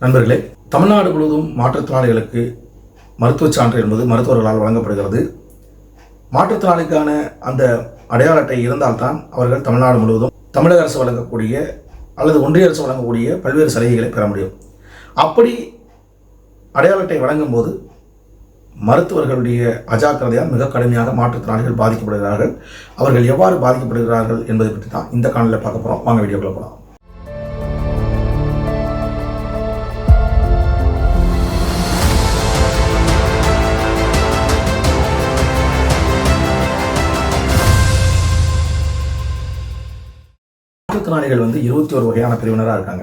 நண்பர்களே தமிழ்நாடு முழுவதும் மாற்றுத்திறனாளிகளுக்கு மருத்துவச் சான்று என்பது மருத்துவர்களால் வழங்கப்படுகிறது. மாற்றுத்திறனாளிக்கான அந்த அடையாள அட்டை இருந்தால்தான் அவர்கள் தமிழ்நாடு முழுவதும் தமிழக அரசு வழங்கக்கூடிய அல்லது ஒன்றிய அரசு வழங்கக்கூடிய பல்வேறு சலுகைகளை பெற முடியும். அப்படி அடையாள அட்டை வழங்கும்போது மருத்துவர்களுடைய அஜாக்கிரதையால் மிக கடுமையாக மாற்றுத்திறனாளிகள் பாதிக்கப்படுகிறார்கள். அவர்கள் எவ்வாறு பாதிக்கப்படுகிறார்கள் என்பதை பற்றி தான் இந்த காணொலியில் பார்க்க போகிறோம் வாங்க வீடியோக்குள்ள போகலாம் மாற்றுத்திறனாளிகள் வந்து இருபத்தி ஒரு வகையான பிரிவினராக இருக்காங்க.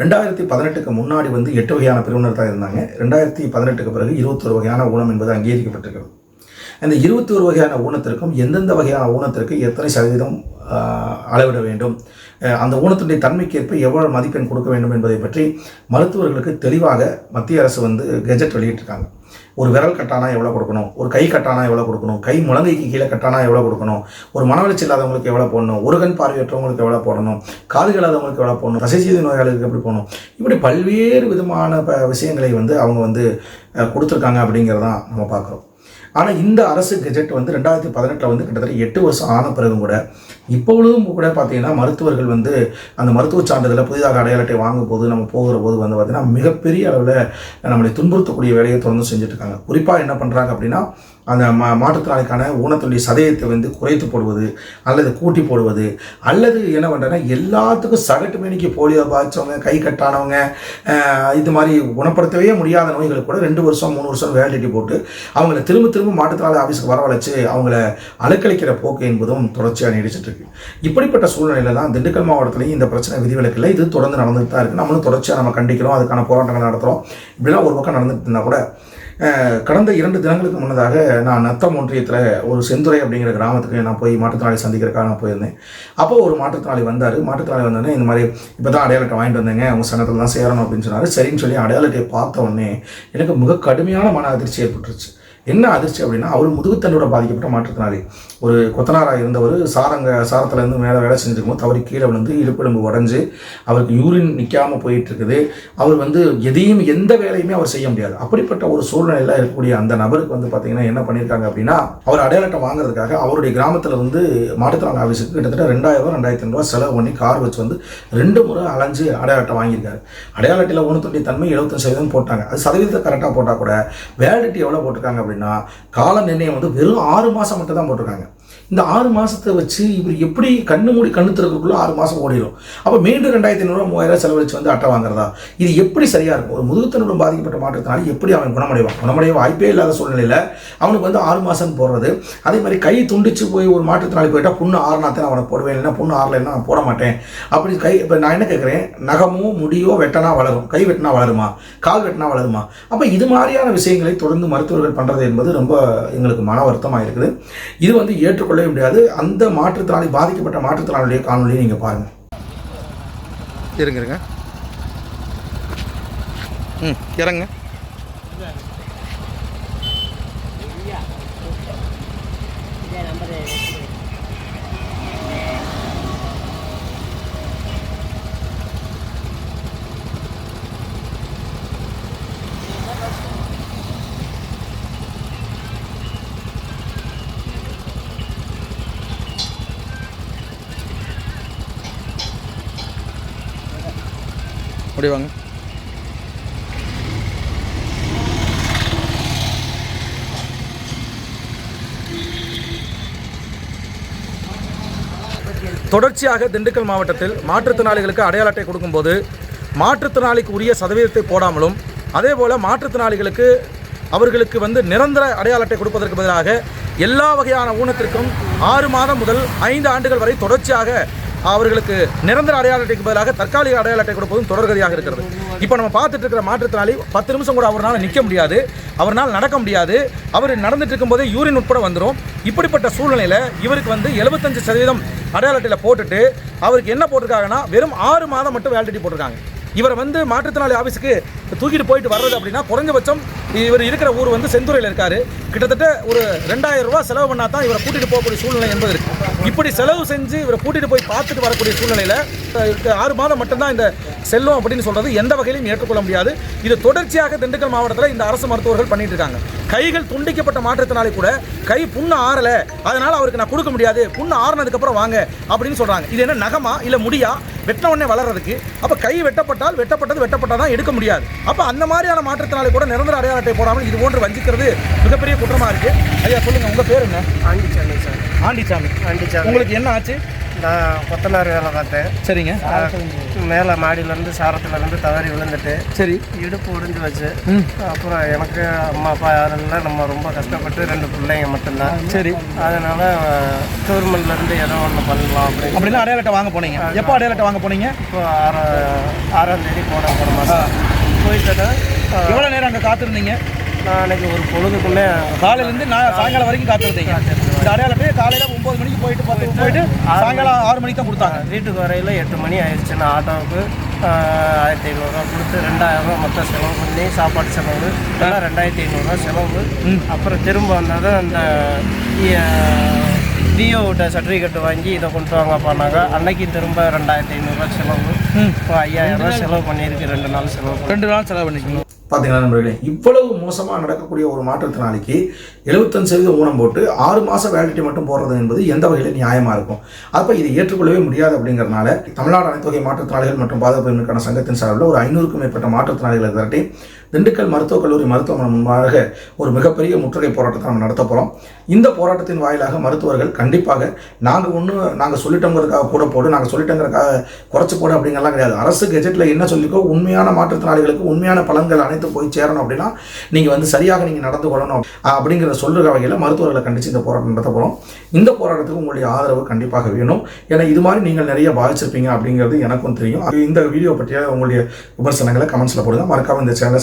ரெண்டாயிரத்தி பதினெட்டுக்கு முன்னாடி வந்து எட்டு வகையான பிரிவினர் தான் இருந்தாங்க. ரெண்டாயிரத்தி பதினெட்டுக்கு பிறகு இருபத்தொரு வகையான ஊனம் என்பது அங்கீகரிக்கப்பட்டிருக்கிறது. அந்த இருபத்தி ஒரு வகையான ஊனத்திற்கும் எந்தெந்த வகையான ஊனத்திற்கு எத்தனை சதவீதம் அளவிட வேண்டும்? அந்த ஊனத்தினுடைய தன்மைக்கேற்ப எவ்வளவு மதிப்பெண் கொடுக்க வேண்டும் என்பதை பற்றி மருத்துவர்களுக்கு தெளிவாக மத்திய அரசு வந்து கெஜெட் வெளியிட்டிருக்காங்க. ஒரு விரல் கட்டானா எவ்வளோ கொடுக்கணும்? ஒரு கை கட்டானா எவ்வளோ கொடுக்கணும்? கை முழங்கைக்கு கீழே கட்டானா எவ்வளோ கொடுக்கணும்? ஒரு மனவளர்ச்சி இல்லாதவங்களுக்கு எவ்வளோ போடணும்? ஒரு கண் பார்வையற்றவங்களுக்கு எவ்வளோ போடணும்? காது இல்லாதவங்களுக்கு எவ்வளோ போடணும்? தசைச்சீதி நோயாளிகளுக்கு எப்படி போகணும் இப்படி பல்வேறு விதமான ப விஷயங்களை வந்து அவங்க வந்து கொடுத்துருக்காங்க அப்படிங்கிறதான் நம்ம பார்க்குறோம். ஆனால் இந்த அரசு கெஜெட் வந்து ரெண்டாயிரத்தி பதினெட்டில் வந்து கிட்டத்தட்ட எட்டு வருஷம் ஆன பிறகும் கூட இப்பொழுதும் கூட பார்த்தீங்கன்னா மருத்துவர்கள் வந்து அந்த மருத்துவ சான்றிதழை புதிதாக அடையாள அட்டை வாங்கும் போது நம்ம போகிற போது வந்து பார்த்தீங்கன்னா மிகப்பெரிய அளவில் நம்மளை துன்புறுத்தக்கூடிய வேலையை தொடர்ந்து செஞ்சுட்டு இருக்காங்க குறிப்பாக என்ன பண்ணுறாங்க அப்படின்னா அந்த மா மாற்றுத்திறனாளிக்கான ஊனத்துடைய சதயத்தை வந்து குறைத்து போடுவது அல்லது கூட்டி போடுவது அல்லது என்ன பண்ணுறேன்னா எல்லாத்துக்கும் சகட்டு மேனிக்கு போலியோ பாய்ச்சவங்க கை கட்டானவங்க இது மாதிரி குணப்படுத்தவே முடியாத நோய்களுக்கு கூட ரெண்டு வருஷம் மூணு வருஷம் வேலிட்டி போட்டு அவங்கள திரும்ப திரும்ப மாற்றுத்திறனாளி ஆஃபீஸுக்கு வரவழைச்சு அவங்கள அலைக்கழிக்கிற போக்கு என்பதும் தொடர்ச்சியாக நீடிச்சிட்டு இருக்கு. இப்படிப்பட்ட சூழ்நிலையில தான் திண்டுக்கல் மாவட்டத்திலையும் இந்த பிரச்சனை விதிவிலக்கில் இது தொடர்ந்து நடந்துட்டு தான் இருக்கு. நம்மளும் தொடர்ச்சியாக நம்ம கண்டிக்கிறோம். அதுக்கான போராட்டங்கள் நடத்துகிறோம் இப்படிலாம் ஒரு பக்கம் நடந்துட்டு இருந்தால் கூட கடந்த இரண்டு தினங்களுக்கு முன்னதாக நான் நத்தம் ஒன்றியத்தில் ஒரு செந்துறை அப்படிங்கிற கிராமத்துக்கு நான் போய் மாற்றுத்திறனாளி சந்திக்கிறக்காக நான் போயிருந்தேன். அப்போ ஒரு மாற்றுத்திறனாளி வந்தார். மாற்றுத்திறனாளி வந்தோடனே இந்த மாதிரி இப்போ தான் அடையாளத்தை வாங்கிட்டு வந்தேங்க. உங்கள் சங்கத்தில் தான் சேரணும் அப்படின்னு சொன்னார். சரின்னு சொல்லி அடையாளத்தை பார்த்த உடனே எனக்கு மிக கடுமையான மன அதிர்ச்சி ஏற்பட்டுருச்சு. என்ன அதிர்ச்சி அப்படின்னா அவர் முதுகுத்தண்டோட பாதிக்கப்பட்ட மாற்றுத்தினாரி ஒரு கொத்தனாராக இருந்தவர் சாரங்க சாரத்துலேருந்து மேலே வேலை செஞ்சுருக்கும் தவறி கீழே விழுந்து இழுப்பெலும்பு உடஞ்சி அவருக்கு யூரின் நிற்காமல் போயிட்டுருக்குது. அவர் வந்து எதையும் எந்த வேலையுமே அவர் செய்ய முடியாது. அப்படிப்பட்ட ஒரு சூழ்நிலையில் இருக்கக்கூடிய அந்த நபருக்கு வந்து பார்த்தீங்கன்னா என்ன பண்ணியிருக்காங்க அப்படின்னா அவர் அடையாளட்டை வாங்குறதுக்காக அவருடைய கிராமத்தில் வந்து மாற்றுத்திறனாளி ஆஃபீஸுக்கு கிட்டத்தட்ட ரெண்டாயிரம் ரூபா ரெண்டாயிரத்தி ரூபா செலவு பண்ணி கார் வச்சு வந்து ரெண்டு முறை அலைஞ்சு அடையாளட்டம் வாங்கியிருக்காரு. அடையாளட்டில் ஒன்று தொண்டி தன்மை எழுபத்தஞ்சு சதவீதம் போட்டாங்க. அது சதவீதத்தை கரெக்டாக போட்டால் கூட வேலிடிட்டி எவ்வளோ போட்டிருக்காங்க அப்படின்னா கால நிர்ணயம் வந்து வெறும் ஆறு மாதம் மட்டும் தான் போட்டிருக்காங்க. இந்த ஆறு மாதத்தை வச்சு இவர் எப்படி கண்ணு மூடி கண்ணு திறக்கக்குள்ள ஆறு மாதம் ஓடிடும் அப்போ மீண்டும் ரெண்டாயிரத்தி ஐநூறுரூவா மூவாயிரம் செலவழிச்சு வந்து அட்டை வாங்குறதா? இது எப்படி சரியாக இருக்கும்? ஒரு முதுகுத்தனுடன் பாதிக்கப்பட்ட மாற்றத்தினால எப்படி அவன் குணமடைவான்? குணமடைய வாய்ப்பே இல்லாத சூழ்நிலையில் அவனுக்கு வந்து ஆறு மாதம் போடுறது அதே மாதிரி கை துண்டிச்சு போய் ஒரு மாற்றுத்திறனாளி போயிட்டா புண்ணு ஆறுனாத்தான் அவனை போடுவேன். இல்லைன்னா புண்ணு ஆறலைன்னா நான் போட மாட்டேன். அப்படி கை இப்போ நான் என்ன கேட்குறேன் நகமோ முடியோ வெட்டனா வளரும். கை வெட்டினா வளருமா? கால் வெட்டினா வளருமா? அப்போ இது மாதிரியான விஷயங்களை தொடர்ந்து மருத்துவர்கள் பண்ணுறது என்பது ரொம்ப எங்களுக்கு மன வருத்தமாக இருக்குது. இது வந்து ஏற்றுக்கொள்ள ஏற்றுக்கொள்ளவே முடியாது. அந்த மாற்றுத்திறனாளி பாதிக்கப்பட்ட மாற்றுத்திறனாளியுடைய காணொலியை நீங்கள் பாருங்கள் இருங்க இருங்க. ம் இறங்க அப்படி வாங்க. தொடர்ச்சியாக திண்டுக்கல் மாவட்டத்தில் மாற்றுத்திறனாளிகளுக்கு அடையாள அட்டை கொடுக்கும்போது மாற்றுத்திறனாளிக்கு உரிய சதவீதத்தை போடாமலும் அதே போல் மாற்றுத்திறனாளிகளுக்கு அவர்களுக்கு வந்து நிரந்தர அடையாள அட்டை கொடுப்பதற்கு பதிலாக எல்லா வகையான ஊனத்திற்கும் ஆறு மாதம் முதல் ஐந்து ஆண்டுகள் வரை தொடர்ச்சியாக அவர்களுக்கு நிரந்தர அடையாள அட்டைக்கு பதிலாக தற்காலிக அடையாள அட்டை கொடுப்பதும் தொடர்கதியாக இருக்கிறது. இப்போ நம்ம பார்த்துட்டு இருக்கிற மாற்றுத்திறனாளி பத்து நிமிஷம் கூட அவரால் நிற்க முடியாது. அவரால் நடக்க முடியாது. அவர் நடந்துட்டு இருக்கும்போதே யூரின் உட்பட வந்துடும் இப்படிப்பட்ட சூழ்நிலையில் இவருக்கு வந்து எழுபத்தஞ்சு சதவீதம் அடையாள அட்டையில் போட்டுட்டு அவருக்கு என்ன போட்டிருக்காங்கன்னா வெறும் ஆறு மாதம் மட்டும் வேலிடிட்டி போட்டிருக்காங்க. இவரை வந்து மாற்றுத்திறனாளி ஆஃபீஸுக்கு தூக்கிட்டு போயிட்டு வர்றது அப்படின்னா குறைஞ்சபட்சம் இவர் இருக்கிற ஊர் வந்து செந்துறையில் இருக்காரு. கிட்டத்தட்ட ஒரு ரெண்டாயிரம் ரூபா செலவு பண்ணா தான் இவரை கூட்டிட்டு போகக்கூடிய சூழ்நிலை என்பது இருக்கு. இப்படி செலவு செஞ்சு இவரை கூட்டிட்டு போய் பார்த்துட்டு வரக்கூடிய சூழ்நிலையில ஆறு மாதம் மட்டும்தான் இந்த செல்லும் அப்படின்னு சொல்றது எந்த வகையிலும் ஏற்றுக்கொள்ள முடியாது. இது தொடர்ச்சியாக திண்டுக்கல் மாவட்டத்தில் இந்த அரசு மருத்துவர்கள் பண்ணிட்டு இருக்காங்க. கைகள் துண்டிக்கப்பட்ட மாற்றத்தினாலே கூட கை புண்ணு ஆறல. அதனால அவருக்கு நான் கொடுக்க முடியாது. புண்ணு ஆறினதுக்கப்புறம் வாங்க அப்படின்னு சொல்றாங்க. இது என்ன நகமா இல்ல முடியா? வெட்டின உடனே வளர்றதுக்கு. அப்ப கை வெட்டப்பட்டால் வெட்டப்பட்டது வெட்டப்பட்டால் தான் எடுக்க முடியாது. அப்ப அந்த மாதிரியான மாற்றத்தினாலே கூட நிரந்தர அடையாள அட்டை போடாமல் இது போன்று வஞ்சிக்கிறது மிகப்பெரிய குற்றமா இருக்கு. ஐயா சொல்லுங்க உங்க பேர் என்ன? ஆண்டிச்சாமி சார். ஆண்டிச்சாமி. ஆண்டிச்சாமி. உங்களுக்கு என்ன ஆச்சு? நான் கொத்தனார் வேலை பார்த்தேன். சரிங்க. மேலே மாடியிலேருந்து சாரத்துலேருந்து தவறி விழுந்துட்டு சரி. இடுப்பு ஒடிஞ்சு வச்சு அப்புறம் எனக்கு அம்மா அப்பா யாரும் இல்லை நம்ம ரொம்ப கஷ்டப்பட்டு ரெண்டு பிள்ளைங்க மட்டும்தான். சரி. அதனால் கவர்மெண்ட்லேருந்து ஏதோ ஒன்று பண்ணலாம் அப்படின்னு. அப்படின்னா அடையாள அட்டை வாங்க போனீங்க. எப்போ அடையாள அட்டை வாங்க போனீங்க? இப்போ ஆறா ஆறாம் தேதி போன போன மாதம். போயிட்டு எவ்வளோ நேரம் அங்கே காத்திருந்தீங்க? நான் அன்னைக்கு ஒரு பொழுதுக்குள்ளே காலையிலேருந்து நான் சாயங்காலம் வரைக்கும் காத்திருந்தீங்க. இந்த அடையாள அட்டையை காலையில் ஒம்பது மணிக்கு போயிட்டு பத்து போயிட்டு சாயங்காலம் ஆறு மணிக்கு தான் கொடுத்தாங்க. வீட்டுக்கு வரையில் எட்டு மணி ஆயிடுச்சு. நான் ஆட்டோவுக்கு ஆயிரத்தி ஐநூறுரூவா கொடுத்து ரெண்டாயிரம் ரூபா மொத்தம் செலவு பண்ணி சாப்பாடு செலவு. எல்லாம் ரெண்டாயிரத்தி ஐநூறுரூவா செலவு. அப்புறம் திரும்ப வந்ததும் அந்த டிஓவிட்ட சர்டிஃபிகேட் வாங்கி இதை கொண்டு வாங்க பண்ணாங்க அன்னைக்கு திரும்ப ரெண்டாயிரத்தி ஐநூறுரூவா செலவு. இப்போ ஐயாயிரம் ரூபா செலவு பண்ணியிருக்கு. ரெண்டு நாள் செலவு ரெண்டு நாள் செலவு பண்ணிக்கிங்க பார்த்தீங்களா நண்பர்களே இவ்வளவு மோசமாக நடக்கக்கூடிய ஒரு மாற்றுத்திறனாளிக்கு எழுபத்தஞ்சு சதவீதம் ஊனம் போட்டு ஆறு மாதம் வேலிட்டி மட்டும் போடுறது என்பது எந்த வகையில் நியாயமாக இருக்கும்? அப்போ இதை ஏற்றுக்கொள்ளவே முடியாது அப்படிங்கிறனால தமிழ்நாடு அனைத்து வகை மாற்றுத்திறனாளிகள் மற்றும் பாதுகாப்பிற்கான சங்கத்தின் சார்பில் ஒரு ஐநூறுக்கும் மேற்பட்ட மாற்றுத்திறனாளிகளை திரட்டி திண்டுக்கல் மருத்துவக் கல்லூரி மருத்துவமனை முன்பாக ஒரு மிகப்பெரிய முற்றுகை போராட்டத்தை நம்ம நடத்த போகிறோம் இந்த போராட்டத்தின் வாயிலாக மருத்துவர்கள் கண்டிப்பாக நாங்கள் ஒன்று நாங்கள் சொல்லிட்டோங்கிறதுக்காக கூட போடு நாங்கள் சொல்லிட்டோங்கிறதுக்காக குறைச்சி போடு அப்படிங்கலாம் கிடையாது. அரசு கெஜெட்டில் என்ன சொல்லிக்கோ உண்மையான மாற்றுத்திறனாளிகளுக்கு உண்மையான பலன்கள் அனைத்து போய் சேரணும் அப்படின்னா நீங்கள் வந்து சரியாக நீங்கள் நடந்து கொள்ளணும் அப்படிங்கிற அப்படிங்கிறத சொல்கிற வகையில் மருத்துவர்களை கண்டித்து இந்த போராட்டம் நடத்த போகிறோம் இந்த போராட்டத்துக்கு உங்களுடைய ஆதரவு கண்டிப்பாக வேணும். ஏன்னா இது மாதிரி நீங்கள் நிறைய பாதிச்சிருப்பீங்க அப்படிங்கிறது எனக்கும் தெரியும். அது இந்த வீடியோ பற்றிய உங்களுடைய விமர்சனங்களை கமெண்ட்ஸில் போடுங்க. மறக்காம இந்த சேனலை